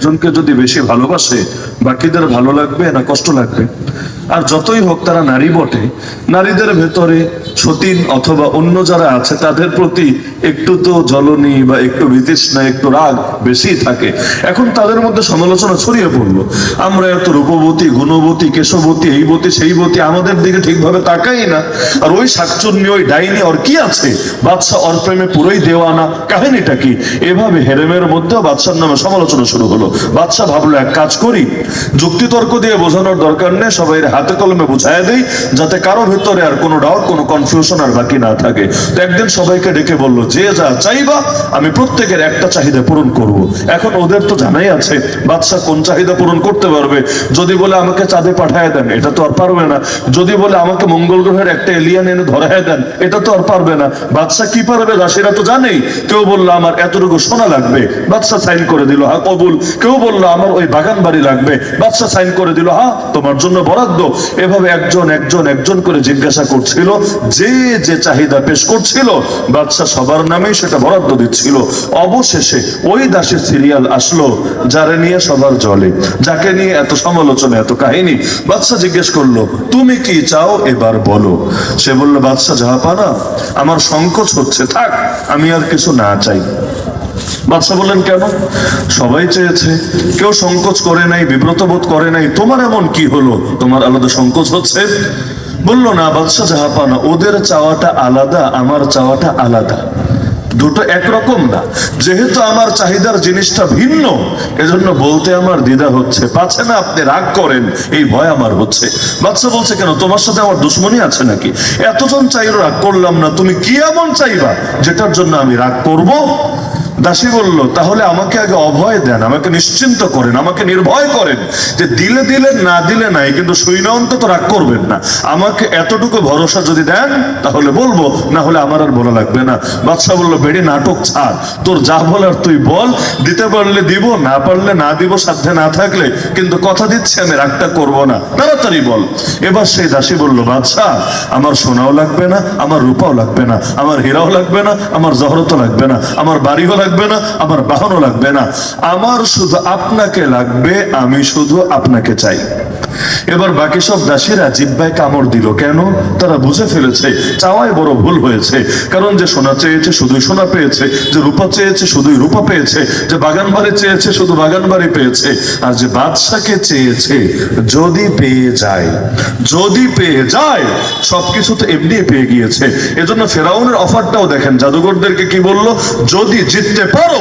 একজনকে যদি বেশি ভালোবাসে, বাকিদের ভালো লাগবে না কষ্ট লাগবে? আর যতই হোক তারা নারী বটে, নারীদের ভেতরে সতীন অথবা অন্য যারা আছে, তাদের প্রতি একটু তো জ্বলনি বা একটু বিতৃষ্ণা, একটু রাগ বেশি থাকে। এখন তাদের মধ্যে সমালোচনা ছড়িয়ে পড়ল। আমরা এত রূপবতী, গুণবতী, কেশবতী, এই বতী, সেই বতী, আমাদের দিকে ঠিকভাবে তাকাই না। আর ওই শাকচুন্নি, ওই ডাইনি, ওর কি আছে? বাদশাহ ওর প্রেমে পুরোই দেওয়ানা। কাহিনীটা কি? এভাবে হেরেমের মধ্যেও বাদশার নামে সমালোচনা শুরু হলো। বাদশাহ ভাবলো, এক কাজ করি, যুক্তিতর্ক দিয়ে বোঝানোর দরকার নেই সবাই হাতে কলমে বুঝায় দেই, যাতে কারও ভিতরে আর কোনো ডাউট কোনো কনফিউশন আর বাকি না থাকে। তো একদিন সবাইকে ডেকে বলল, যে যা চাইবা, আমি প্রত্যেকের একটা চাহিদা পূরণ করব। এখন ওদের তো জানাই আছে, বাদশাহ কোন চাহিদা পূরণ করতে পারবে? যদি বলে আমাকে চাঁদে পাঠায় দেন, এটা তো আর পারবে না। যদি বলে আমাকে মঙ্গল গ্রহের একটা এলিয়ান এনে ধরায় দেন, এটা তো আর পারবে না। বাদশাহ কি পারবে দাসীরা তো জানেই। কেউ বলল, আমার এতটুকু সোনা লাগবে। বাদশাহ সাইন করে দিল হ্যাঁ কবুল। কেউ বলল, আমার ওই বাগান বাড়ি লাগবে। বাদশাহ সাইন করে দিল হ্যাঁ তোমার জন্য বরাদ্দ। এভাবে একজন একজন একজন করে জিজ্ঞাসা করছিল, যে যে চাহিদা পেশ করছিল বাদশাহ সবার নামেই সেটা বরাদ্দ দিচ্ছিল। অবশেষে ওই দাসের সিরিয়াল আসলো, যারে নিয়ে সবার জলে, যাকে নিয়ে এত সমালোচনা, এত কাহিনী। বাদশাহ জিজ্ঞেস করল, তুমি কি চাও? এবার বলো। সে বলল বলল বাদশাহ জাহাপানা আমার সংকোচ হচ্ছে, থাক, আমি আর কিছু না চাই। বাদশাহ বললেন, কেন? সবাই চেয়েছে। কেউ সংকোচ করে নাই, বিব্রত বোধ করে নাই। তোমার এমন কি হলো? তোমার আলাদা সংকোচ হচ্ছে? বলল, না, বাদশাহ জাহাপানা, ওদের চাওয়াটা আলাদা, আমার চাওয়াটা আলাদা। দুটো একরকম না। যেহেতু আমার চাহিদার জিনিসটা ভিন্ন, এজন্য বলতে আমার দ্বিধা হচ্ছে। পাচ্ছে না, আপনি রাগ করেন, এই ভয় আমার হচ্ছে। বাচ্চা বলছে, কেন, তোমার সাথে আমার দুশ্মনী আছে নাকি? এতজন চাইলো, রাগ করলাম না। তুমি কি এমন চাইবা, যেটার জন্য আমি রাগ করব? দাসী বলল, তাহলে আমাকে আগে অভয় দেন, আমাকে নিশ্চিন্ত করেন, আমাকে নির্ভয় করেন যে দিলে দিলে, না দিলে নাই, কিন্তু সৈন্য অন্তত রাগ করবেন না। আমাকে এতটুকু ভরসা যদি দেন, তাহলে বলব না হলে আমার আর বলা লাগবে না। বাদশাহ বলল, বেড়ে নাটক ছাড়, তোর যা বলার তুই বল, দিতে পারলে দিব, না পারলে না দিব, সাধ্যে না থাকলে, কিন্তু কথা দিচ্ছি আমি, রাগটা করব না। তাড়াতাড়ি বল। এবার সেই দাসী বলল, বাদশাহ, আমার সোনাও লাগবে না, আমার রূপাও লাগবে না, আমার হীরাও লাগবে না, আমার জহরতও লাগবে না, আমার বাড়িও লাগবে না আমার বাহনও লাগবে না। আমার শুধু আপনাকে লাগবে আমি শুধু আপনাকে চাই। এবার বাকি সব দাসীরা জিব্বায় কামড় দিল। কেন? তারা বুঝে ফেলেছে, চাওয়ায় বড় ভুল হয়েছে। কারণ যে সোনা চেয়েছে শুধুই সোনা পেয়েছে, যে রূপা চেয়েছে শুধুই রূপা পেয়েছে, যে বাগান বাড়ি চেয়েছে শুধু বাগান বাড়ি পেয়েছে, আর যে বাদশাকে চেয়েছে যদি পেয়ে যায়, যদি পেয়ে যায়, সবকিছু তো এমনি পেয়ে গিয়েছে। এজন্য ফেরাউনের অফারটাও দেখেন। জাদুঘরদেরকে কি বলল? যদি জিততে পারো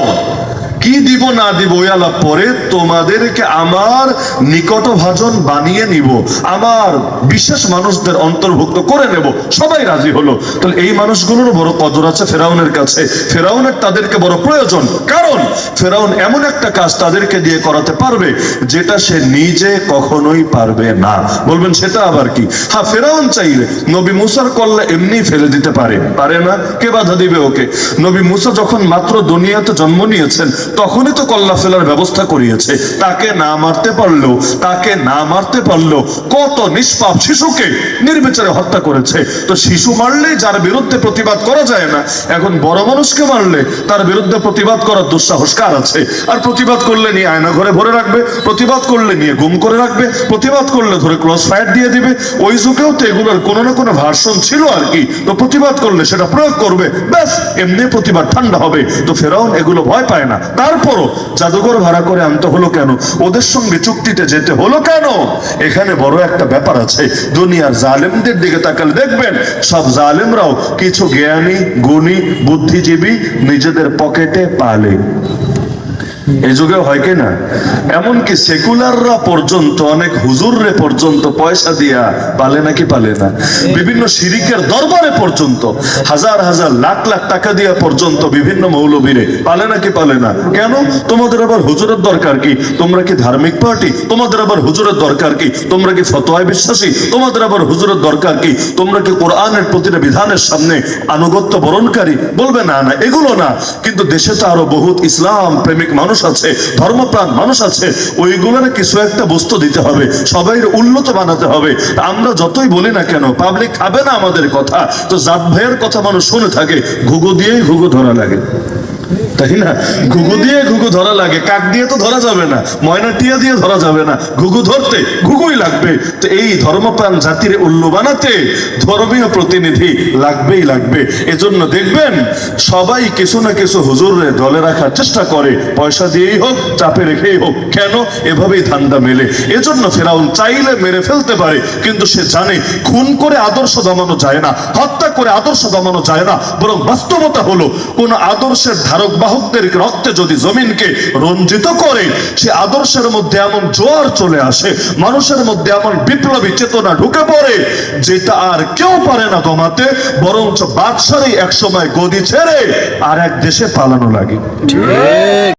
কি দিব, না দিব আলাপ পরে তোমাদেরকে আমার নিকট ভাজন বানিয়ে নিব। আমার বিশেষ মানুষদের অন্তর্ভুক্ত করে নেব। সবাই রাজি হলো। তাহলে এই মানুষগুলোর বড় কদর আছে ফেরাউনের কাছে। ফেরাউনের তাদেরকে বড় প্রয়োজন। কারণ ফেরাউন এমন একটা কাজ তাদেরকে দিয়ে করাতে পারবে যেটা সে নিজে কখনোই পারবে না। বলবেন, সেটা আবার কি? হ্যাঁ ফেরাউন চাইলে নবী মুসার কল্লা এমনি ফেলে দিতে পারে। পারে না? কে বাধা দিবে ওকে? নবী মুসা যখন মাত্র দুনিয়াতে জন্ম নিয়েছেন তখনই তো কল্লা ফেলার ব্যবস্থা করিয়েছে। তাকে না মারতে পারল, তাকে না মারতে পারল, কত নিষ্পাপ শিশুকে নির্বিচারে হত্যা করেছে। তো শিশু মারলেই যার বিরুদ্ধে প্রতিবাদ করা যায় না, এখন বড় মানুষকে মারলে তার বিরুদ্ধে প্রতিবাদ করার দুঃসাহস কার আছে? আর প্রতিবাদ করলে নিয়ে আয়না ঘরে ভরে রাখবে, প্রতিবাদ করলে নিয়ে গুম করে রাখবে, প্রতিবাদ করলে ধরে ক্লোজ ফায়ার দিয়ে দিবে। ওই যুগেও তো এগুলোর কোনো না কোনো ভার্সন ছিল আর কি। তো প্রতিবাদ করলে সেটা প্রয়োগ করবে, ব্যাস, এমনি প্রতিবাদ ঠান্ডা হবে। তো ফেরাউন এগুলো ভয় পায় না। তারপরও জাদুঘর ভাড়া করে আনতে হলো কেন? ওদের সঙ্গে চুক্তিতে যেতে হলো কেন? এখানে বড় একটা ব্যাপার আছে। দুনিয়ার জালেমদের দিকে তাকালে দেখবেন, সব জালেমরাও কিছু জ্ঞানী, গুণী, বুদ্ধিজীবী নিজেদের পকেটে পালে। এই যুগে হয় কি না? এমনকি সেকুলাররা পর্যন্ত, অনেক হুজুররে পর্যন্ত পয়সা দিয়া পালে নাকি পালে না। বিভিন্ন শিরিকের দরবারে পর্যন্ত, হাজার হাজার লাখ লাখ টাকা দিয়া পর্যন্ত বিভিন্ন মৌলবীরে পালে নাকি পালে না। কেন? তোমাদের আবার হুজুরের দরকার কি? তোমরা কি ধার্মিক পার্টি? তোমাদের আবার হুজুরের দরকার কি? তোমরা কি ফতোয়ায় বিশ্বাসী? তোমাদের আবার হুজুরের দরকার কি? তোমরা কি কোরআনের প্রতিটা বিধানের সামনে আনুগত্য বরণকারী? বলবে, না না, এগুলো না। কিন্তু দেশে তো আরও বহুত ইসলাম প্রেমিক মানুষ আছে, ধর্মপ্রাণ মানুষ আছে, ওইগুলোর কিছু একটা বস্তু দিতে হবে সবাই উন্নত বানাতে হবে। আমরা যতই বলি না কেন পাবলিক খাবে না আমাদের কথা। তো জাত ভাইয়ের কথা মানুষ শুনে থাকে, ঘুঘু দিয়েই ঘুঘু ধরা লাগে। তাই না? ঘুঘু দিয়ে ঘুঘু ধরা লাগে, কাক দিয়ে তো ধরা যাবে না, ময়না টিয়া দিয়ে ধরা যাবে না, ঘুঘু ধরতে ঘুঘুই লাগবে। তো এই ধর্মপ্রাণ জাতির উল্লু বানাতে ধর্মীয় প্রতিনিধি লাগবেই লাগবে। এজন্য দেখবেন, সবাই কিছু না কিছু হুজুরে দলে রাখার চেষ্টা করে, পয়সা দিয়েই হোক, চাপে রেখেই হোক, কেন? এভাবেই ধান্দা মেলে। এজন্য ফেরাউন চাইলে মেরে ফেলতে পারে, কিন্তু সে জানে, খুন করে আদর্শ দমানো যায় না, হত্যা করে আদর্শ দমানো যায় না, বরং বাস্তবতা হলো, কোন আদর্শের ধারক বাহকদের রক্তে যদি জমিনকে রঞ্জিত করে, সে আদর্শের মধ্যে এমন জোয়ার চলে আসে, মানুষের মধ্যে এমন বিপ্লবী চেতনা ঢুকে পড়ে, যেটা আর কেউ পারে না দমাতে, বরঞ্চ বাদশারই একসময় গদি ছেড়ে আর এক দেশে পালানো লাগে।